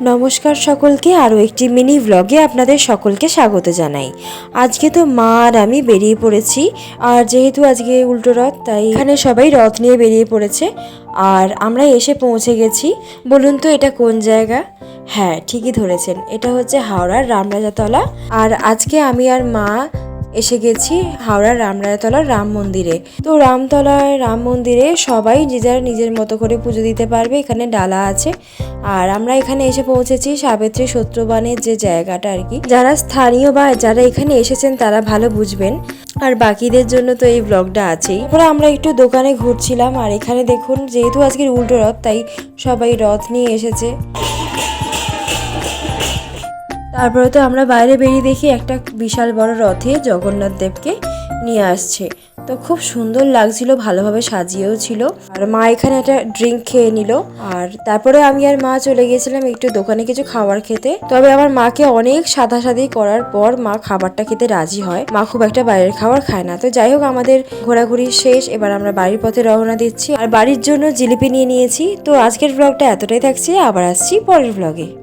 নমস্কার সকলকে, আরও একটি মিনি ভ্লগে আপনাদের সকলকে স্বাগত জানাই। আজকে তো মা আর আমি বেরিয়ে পড়েছি, আর যেহেতু আজকে উল্টো রথ, তাই এখানে সবাই রথ নিয়ে বেরিয়ে পড়েছে। আর আমরা এসে পৌঁছে গেছি। বলুন তো এটা কোন জায়গা? হ্যাঁ ঠিকই ধরেছেন। এটা হচ্ছে হাওড়ার রামরাজাতলা। আর আজকে আমি আর মা এসে গেছি হাওড়ার রামরাজাতলার রাম মন্দিরে। তো রামতলায় রাম মন্দিরে সবাই যে যার নিজের মতো করে পুজো দিতে পারবে, এখানে ডালা আছে। আর আমরা এখানে এসে পৌঁছেছি সাবিত্রী সত্যবানের যে জায়গাটা আর কি। যারা স্থানীয় বা যারা এখানে এসেছেন তারা ভালো বুঝবেন। আর বাকিদের জন্য তো এই ব্লগটা আছেই। তারপরে আমরা একটু দোকানে ঘুরছিলাম, আর এখানে দেখুন যেহেতু আজকের উল্টো রথ, তাই সবাই রথ নিয়ে এসেছে। তারপরে তো আমরা বাইরে বেরিয়ে দেখি একটা বিশাল বড় রথে জগন্নাথ দেবকে নিয়ে আসছে। তো খুব সুন্দর লাগছিল, ভালোভাবে সাজিয়েও ছিল। আর মা এখানে একটা ড্রিঙ্ক খেয়ে নিল। আর তারপরে আমি আর মা চলে গিয়েছিলাম একটু দোকানে কিছু খাবার খেতে। তবে আমার মাকে অনেক সাদা সাদাসাদি করার পর মা খাবারটা খেতে রাজি হয়। মা খুব একটা বাইরের খাবার খায় না। তো যাই হোক, আমাদের ঘোরাঘুরি শেষ। এবার আমরা বাড়ির পথে রওনা দিচ্ছি। আর বাড়ির জন্য জিলিপি নিয়ে নিয়েছি। তো আজকের ব্লগটা এতটাই থাকছে। আবার আসছি পরের ব্লগে